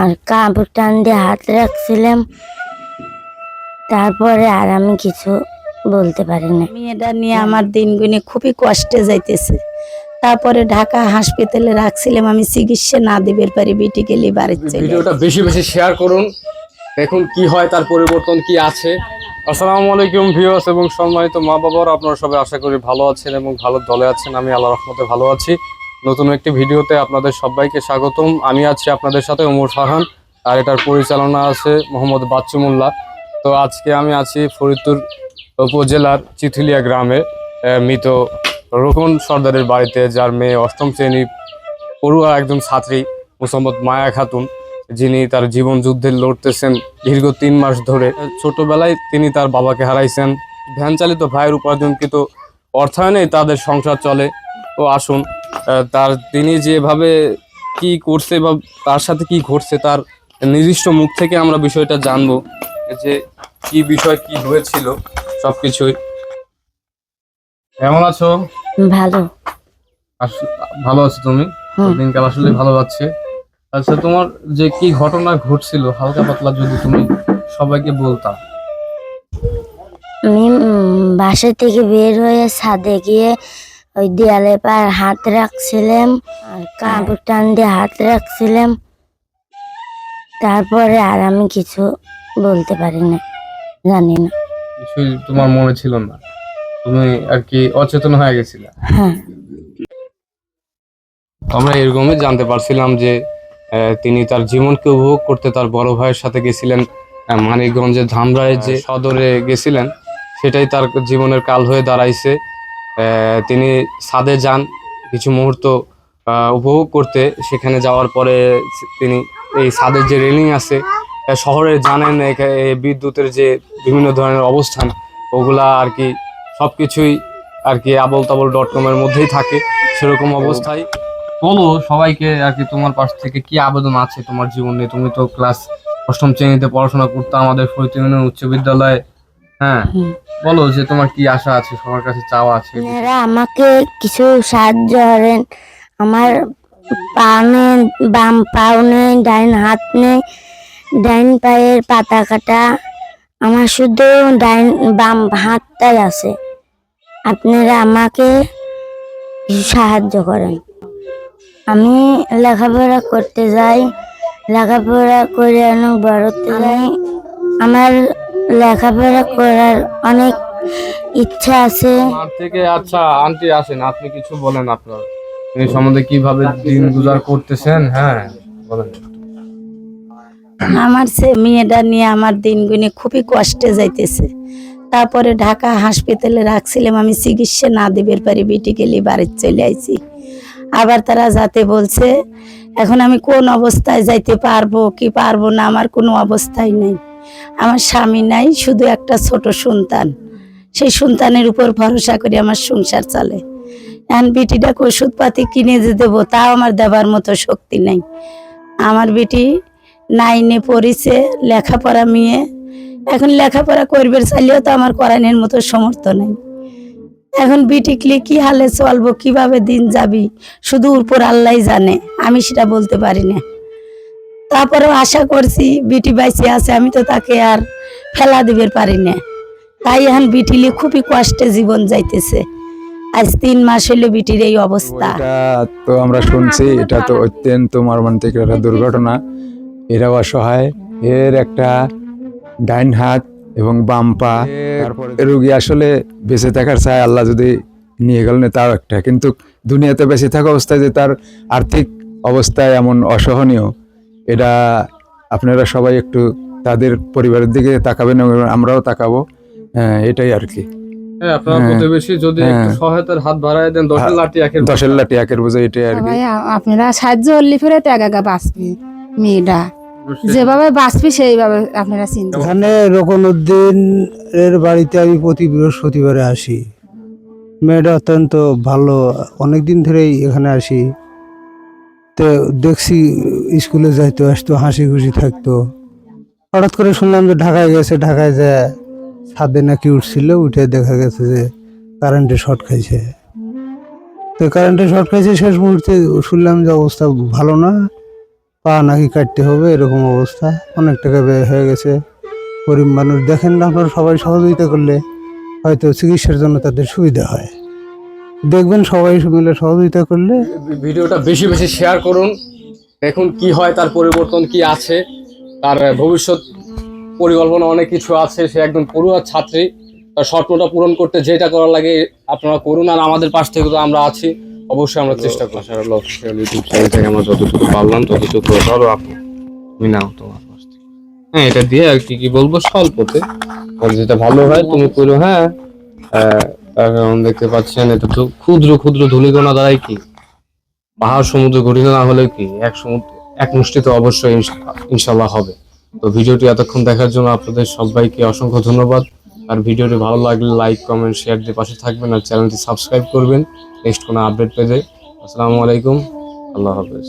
আর কাপড় টান দিয়ে হাত রাখছিলাম। তারপরে আর আমি কিছু বলতে পারি না আমি এটা নিয়ে আমার দিনগুলি খুবই কষ্টে যাইতেছে। তারপরে ঢাকা হাসপাতালে রাখছিলাম আমি চিকিৎসা না দিবের পারি বিটি গেলে বাড়ির চলে ভিডিওটা বেশি বেশি শেয়ার করুন। দেখুন কি হয় তার পরিবর্তন কি আছে। আসসালামু আলাইকুম ভিউয়ার্স এবং সম্মানিত মা বাবার আপনারা সবাই আশা করি ভালো আছেন এবং ভালো দলে আছেন। আমি আল্লাহ রহমতে ভালো আছি। নতুন একটি ভিডিওতে আপনাদের সবাইকে স্বাগতম। আমি আছি আপনাদের সাথে ওমর ফারহান, আর এটার পরিচালনা আছে মোহাম্মদ বাচ্চুমুল্লাহ। তো আজকে আমি আছি ফরিদপুর উপজেলার চিথিলিয়া গ্রামে মৃত রোকন সর্দারের বাড়িতে, যার মেয়ে অষ্টম শ্রেণি পড়ুয়া একজন ছাত্রী মোসাম্মদ মায়া খাতুন, যিনি তার জীবন যুদ্ধে লড়তেছেন দীর্ঘ তিন মাস ধরে। ছোটবেলায় তিনি তার বাবাকে হারাইছেন। ভ্যান চালিত ভাইয়ের উপার্জনকৃত অর্থায়নে তাদের সংসার চলে। ও আসুন তার তিনি যেভাবে কি করছে বা তার সাথে কি ঘটছে তার নির্দিষ্ট মুখ থেকে আমরা বিষয়টা জানব যে কি বিষয় কি হয়েছিল সবকিছুই। কেমন আছো? ভালো। ভালো আছো তুমি। দিনকাল আসলে ভালো যাচ্ছে। আচ্ছা তোমার যে কি ঘটনা ঘটছিল হালকা পাতলা যদি তুমি সবাইকে বলতা। আমি বাসা থেকে বের হয়ে ছাদে গিয়ে ওই দেয়ালে পার হাত রাখছিলাম আর কাপড় টান দিয়ে হাত রাখছিলাম। তারপরে আর আমি কিছু বলতে পারি না জানি না। কিছুই তোমার মনে ছিল না। তুমি আর কি অচেতন হয়ে গেছিলে। হ্যাঁ। আমরা এরকমই জানতে পারছিলাম যে তিনি তার জীবনকে উপভোগ করতে তার বড় ভাইয়ের সাথে গেছিলেন মানিকগঞ্জের ধামরায় যে সদরে গেছিলেন সেটাই তার জীবনের কাল হয়ে দাঁড়াইছে। তিনি ছাদে যান কিছু মুহূর্ত আহ, উপভোগ করতে। সেখানে যাওয়ার পরে তিনি এই ছাদের যে রেলিং আছে শহরে জানেন বিদ্যুতের যে বিভিন্ন ধরনের অবস্থান ওগুলা আর কি সবকিছুই আর কি আবল তাবল ডট কমের মধ্যেই থাকে সেরকম অবস্থায়। বলো সবাইকে আর কি তোমার পাশ থেকে কি আবেদন আছে তোমার জীবনে তুমি তো ক্লাস অষ্টম শ্রেণীতে পড়াশোনা করতে আমাদের ইউনিয়ন উচ্চ বিদ্যালয়ে হ্যাঁ। বলো যে তোমার কি আশা আছে, সবার কাছে চাওয়া আছে? আপনারা আমাকে কিছু সাহায্য করেন। আমার পা নেই, বাম পাও নেই ডাইন হাত নেই ডাইন পায়ের পাতা কাটা। আমার শুধু ডাইন বাম হাতটাই আছে। আপনারা আমাকে সাহায্য করেন। আমি লেখাপড়া করতে যাই, লেখাপড়া করে অনেক বড়তে যাই। আমার লেখাপড়া করার অনেক ইচ্ছা আছে। আমার থেকে আচ্ছা আন্টি আসেন আপনি কিছু বলেন আপনার। এই সম্বন্ধে কীভাবে দিন গুজার করতেছেন? হ্যাঁ বলেন। আমার সে মেয়েটা নিয়ে আমার দিনগুলি খুবই কষ্টে যাইতেছে। তারপরে ঢাকা হাসপাতালে রাখছিলাম আমি চিকিৎসা না দিবের পারি বিটি গেলে বাড়ির চলে আইছি। আবার তারা যাতে বলছে এখন আমি কোন অবস্থায় যাইতে পারব কি পারব না আমার কোনো অবস্থাই নেই। আমার স্বামী নাই, শুধু একটা ছোট সন্তান। সেই সন্তানের উপর ভরসা করে আমার সংসার চলে। এখন বিটিটাকে ওষুধপাতি কিনে যে দেবো, তাও আমার দেবার মতো শক্তি নেই। আমার বেটি নাইনে পড়িছে, লেখাপড়া মেয়ে। এখন লেখাপড়া করবে, চাইলেও তো আমার করানোর মতো সমর্থ নেই। এখন বিটিকলি কি হালে চলবো, কীভাবে দিন যাবি? শুধু উপর আল্লাহ জানে, আমি সেটা বলতে পারি না। তারপরেও আশা করছি বিটি বাইসে আছে আমি তো তাকে আর ফেলা দিবের পারি না। তাই এখন বিটিলি খুবই কষ্টে জীবন যাইতেছে। আজ তিন মাস হইল বিটির এই অবস্থা। তো আমরা শুনছি এটা তো অত্যন্ত মর্মান্তিক একটা দুর্ঘটনা। এরা অসহায়। এর একটা ডাইন হাত এবং বাম পা। রুগী আসলে বেঁচে থাকার চায় আল্লাহ যদি নিয়ে গেলেন তাও একটা। কিন্তু দুনিয়াতে বেঁচে থাকা অবস্থায় যে তার আর্থিক অবস্থায় এমন অসহনীয় এটা আপনারা সবাই একটু তাদের পরিবারের দিকে তাকাবেন এবং আমরাও তাকাবো হ্যাঁ, এটাই আর কি। হ্যাঁ আপনার হ্যাঁ। প্রতিবেশী যদি একটু হ্যাঁ। সহায়তার হাত বাড়ায় দেন দশের লাঠি একের দশের লাঠি একের বোঝা এটাই আর কি। আপনারা সাহায্য করলে ফেরে তো একা একা বাঁচবে মেয়েটা। যেভাবে বাঁচবে সেইভাবে আপনারা চিন্তা এখানে রকন এর বাড়িতে আমি প্রতি বৃহস্পতিবারে আসি। মেয়েটা অত্যন্ত ভালো। অনেক দিন ধরেই এখানে আসি। তো দেখছি স্কুলে যাইতো, আসতো হাসি খুশি থাকতো। হঠাৎ করে শুনলাম যে ঢাকায় গেছে, ঢাকায় যে ছাদে নাকি উঠছিল, উঠে দেখা গেছে যে কারেন্টে শর্ট খাইছে। তো কারেন্টে শর্ট খাইছে, শেষ মুহূর্তে শুনলাম যে অবস্থা ভালো না, পা নাকি কাটতে হবে, এরকম অবস্থা। অনেক টাকা ব্যয় হয়ে গেছে। গরিব মানুষ দেখেন না, আপনারা সবাই সহযোগিতা করলে হয়তো চিকিৎসার জন্য তাদের সুবিধা হয়। দেখবেন সবাই মিলে সহযোগিতা করলে ভিডিওটা বেশি বেশি শেয়ার করুন। দেখুন কি হয় তার পরিবর্তন কি আছে তার ভবিষ্যৎ পরিকল্পনা অনেক কিছু আছে। সে একজন পড়ুয়া ছাত্রী তার স্বপ্নটা পূরণ করতে যেটা করার লাগে আপনারা করুন আর আমাদের পাশ থেকে তো আমরা আছি অবশ্যই আমরা চেষ্টা করছি আশারুল্লাহ অফিসিয়াল ইউটিউব চ্যানেল থেকে আমরা যতটুকু পারলাম ততটুকু ধরো আপু তুমি নাও তোমার পাশ থেকে। হ্যাঁ এটা দিয়ে আর কি কি বলব স্বল্পতে। যেটা ভালো হয় তুমি করো হ্যাঁ। দেখতে পাচ্ছেন, এটা তো ক্ষুদ্র ক্ষুদ্র ধূলিকণা দ্বারাই কি? পাহাড়, সমুদ্র গঠিত না হলে কি এক সমুদ্র, এক মুষ্টিতে অবশ্যই ইনশাল্লাহ হবে। তো ভিডিওটি এতক্ষণ দেখার জন্য আপনাদের সবাইকে অসংখ্য ধন্যবাদ। আর ভিডিওটি ভালো লাগলে লাইক কমেন্ট শেয়ার দিয়ে পাশে থাকবেন আর চ্যানেলটি সাবস্ক্রাইব করবেন। নেক্সট কোনো আপডেট পেতে। আসসালামু আলাইকুম। আল্লাহ হাফেজ।